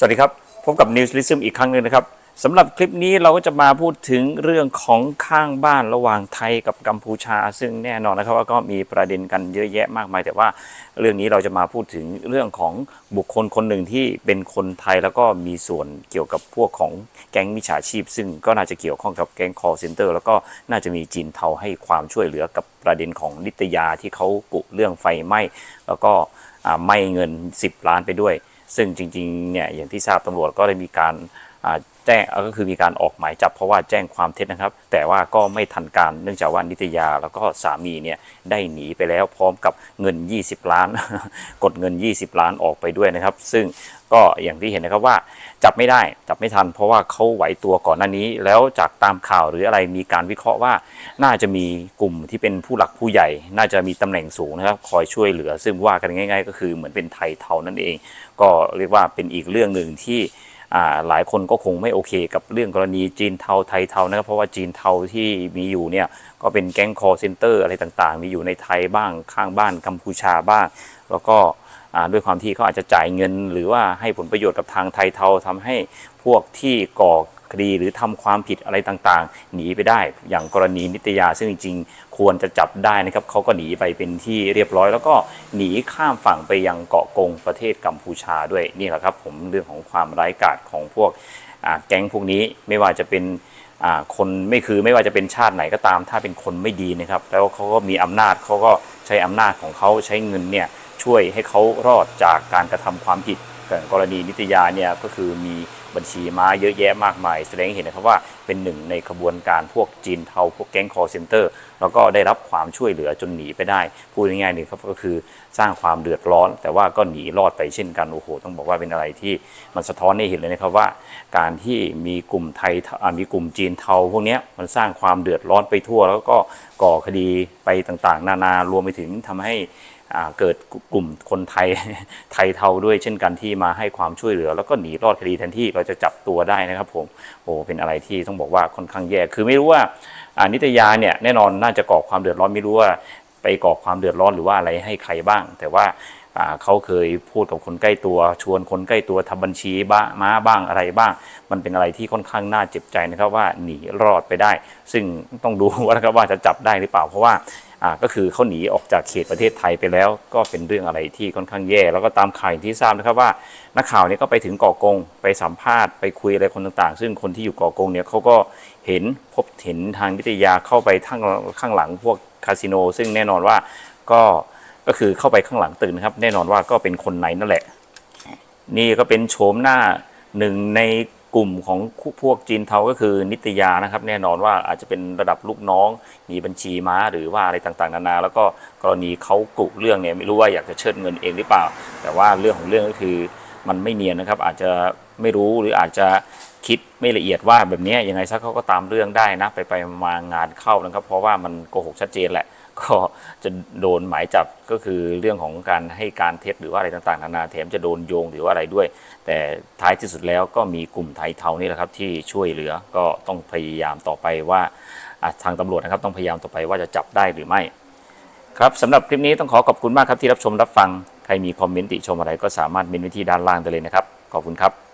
สวัสดีครับ พบกับ News l i s m อีกครั้งหนึ่งนะครับสำหรับคลิปนี้เราก็จะมาพูดถึงเรื่องของข้างบ้านระหว่างไทยกับกัมพูชา ซึ่งแน่นอนนะครับว่าก็มีประเด็นกันเยอะแยะมากมาย แต่ว่าเรื่องนี้เราจะมาพูดถึงเรื่องของบุคคลคนหนึ่งที่เป็นคนไทยแล้วก็มีส่วนเกี่ยวกับพวกของแก๊งมิจฉาชีพ ซึ่งก็น่าจะเกี่ยวข้องกับแก๊ง call center แล้วก็น่าจะมีจีนเทาให้ความช่วยเหลือกับประเด็นของนิตยาที่เขากุเรื่องไฟไหม้แล้วก็ไหม้เงิน 10 ล้านไปด้วย ซึ่งจริงๆเนี่ยอย่างที่ทราบตำรวจก็ได้มีการอ่า แจ้งก็คือมีการออกหมายจับเพราะว่าแจ้งความเท็จนะครับ แต่ว่าก็ไม่ทันการเนื่องจากว่านิตยาแล้วก็สามีเนี่ยได้หนีไปแล้วพร้อมกับเงิน 20 ล้าน กดเงิน 20 ล้านออกไปด้วยนะครับ ซึ่งก็อย่างที่เห็นนะครับว่าจับไม่ได้จับไม่ทัน เพราะว่าเขาไหวตัวก่อนหน้านี้ แล้วจากตามข่าวหรืออะไรมีการวิเคราะห์ว่า น่าจะมีกลุ่มที่เป็นผู้หลักผู้ใหญ่ น่าจะมีตำแหน่งสูงนะครับ คอยช่วยเหลือ ซึ่งว่ากันง่าย ๆ ก็คือเหมือนเป็นไทยเทานั่นเอง ก็เรียกว่าเป็นอีกเรื่องหนึ่งที่ หลายคนก็คงไม่โอเคกับเรื่องกรณีจีนเทาไทยเทานะครับเพราะว่าจีนเทาที่มีอยู่เนี่ยก็เป็นแก๊งคอร์เซนเตอร์อะไรต่างๆ มีอยู่ในไทยบ้างข้างบ้านกัมพูชาบ้าง แล้วก็ด้วยความที่เขาอาจจะจ่ายเงิน หรือว่าให้ผลประโยชน์กับทางไทยเทาทำให้พวกที่ก่อ คดีหรือทำความผิดอะไรต่างๆ หนีไปได้ อย่างกรณีนิตยาซึ่งจริงๆ ควรจะจับได้นะครับเขาก็หนีไปเป็นที่เรียบร้อย แล้วก็หนีข้ามฝั่งไปยังเกาะกงประเทศกัมพูชาด้วยนี่แหละครับผมเรื่องของความร้ายกาจของพวกแก๊งพวกนี้ไม่ว่าจะเป็นคนไม่คือไม่ว่าจะเป็นชาติไหนก็ตาม ถ้าเป็นคนไม่ดีนะครับ แล้วเขาก็มีอำนาจเขาก็ใช้อำนาจของเขาใช้เงินเนี่ยช่วยให้เขารอดจากการกระทำความผิด กรณีนิตยาเนี่ยก็คือมีบัญชีม้าเยอะแยะมากมาย แสดงให้เห็นนะครับว่าเป็นหนึ่งในขบวนการพวกจีนเทาพวกแก๊งคอร์เซนเตอร์แล้วก็ได้รับความช่วยเหลือจนหนีไปได้พูดง่ายๆหนึ่งครับก็คือสร้างความเดือดร้อน แต่ว่าก็หนีรอดไปเช่นกันโอ้โหต้องบอกว่าเป็นอะไรที่มันสะท้อนให้เห็นเลยนะครับว่า การที่มีกลุ่มไทยมีกลุ่มจีนเทาพวกนี้มันสร้างความเดือดร้อนไปทั่ว แล้วก็ก่อคดีไปต่างๆ นานารวมไปถึงทำให้ เกิดกลุ่มคนไทยไทยเทาด้วยเช่นกันที่มาให้ความช่วยเหลือ แล้วก็หนีรอดคดีแทนที่เราจะจับตัวได้นะครับผมโอ้เป็นอะไรที่ต้องบอกว่าค่อนข้างแย่คือไม่รู้ว่าอ่านิตยาเนี่ยแน่นอนน่าจะก่อความเดือดร้อนไม่รู้ว่าไปก่อความเดือดร้อนหรือว่าอะไรให้ใครบ้าง แต่ว่าอ่า เขาเคยพูดกับคนใกล้ตัว ชวนคนใกล้ตัวทำบัญชีบ้างม้าบ้างอะไรบ้าง มันเป็นอะไรที่ค่อนข้างน่าเจ็บใจนะครับว่าหนีรอดไปได้ ซึ่งต้องดูว่านะครับว่าจะจับได้หรือเปล่าเพราะว่าก็คือเขาหนีออกจากเขตประเทศไทยไปแล้ว ก็เป็นเรื่องอะไรที่ค่อนข้างแย่ แล้วก็ตามข่าวอย่างที่ทราบนะครับว่านักข่าวเนี่ยก็ไปถึงเกาะกงไปสัมภาษณ์ไปคุยอะไรคนต่างๆ ซึ่งคนที่อยู่เกาะกงเนี่ยเขาก็เห็นพบเห็นทางวิทยาเข้าไปทั้งข้างหลังพวกคาสิโน ซึ่งแน่นอนว่าก็ ก็คือเข้าไปข้างหลังตึกนะครับ แน่นอนว่าก็เป็นคนในนั่นแหละ นี่ก็เป็นโฉมหน้าหนึ่งในกลุ่มของพวกจีนเทาก็คือนิตยานะครับ แน่นอนว่าอาจจะเป็นระดับลูกน้อง มีบัญชีม้าหรือว่าอะไรต่างๆนานา แล้วก็กรณีเขากุเรื่องเนี่ยไม่รู้ว่าอยากจะเชิดเงินเองหรือเปล่า แต่ว่าเรื่องของเรื่องก็คือมันไม่เนียนนะครับ อาจจะไม่รู้หรืออาจจะคิดไม่ละเอียดว่าแบบนี้ยังไงซะเขาก็ตามเรื่องได้นะ ไปไปมางานเข้านะครับ เพราะว่ามันโกหกชัดเจนแหละ ก็จะโดนหมายจับก็คือเรื่องของการให้การเท็จหรือว่าอะไรต่างๆนานาแถมจะโดนโยงหรือว่าอะไรด้วย แต่ท้ายที่สุดแล้วก็มีกลุ่มไทยเทานี่แหละครับที่ช่วยเหลือก็ต้องพยายามต่อไปว่าทางตำรวจนะครับต้องพยายามต่อไปว่าจะจับได้หรือไม่ ครับสำหรับคลิปนี้ต้องขอขอบคุณมากครับที่รับชมรับฟังใครมีคอมเมนต์ติชมอะไรก็สามารถเมนไว้ที่ด้านล่างได้เลยนะครับขอบคุณครับ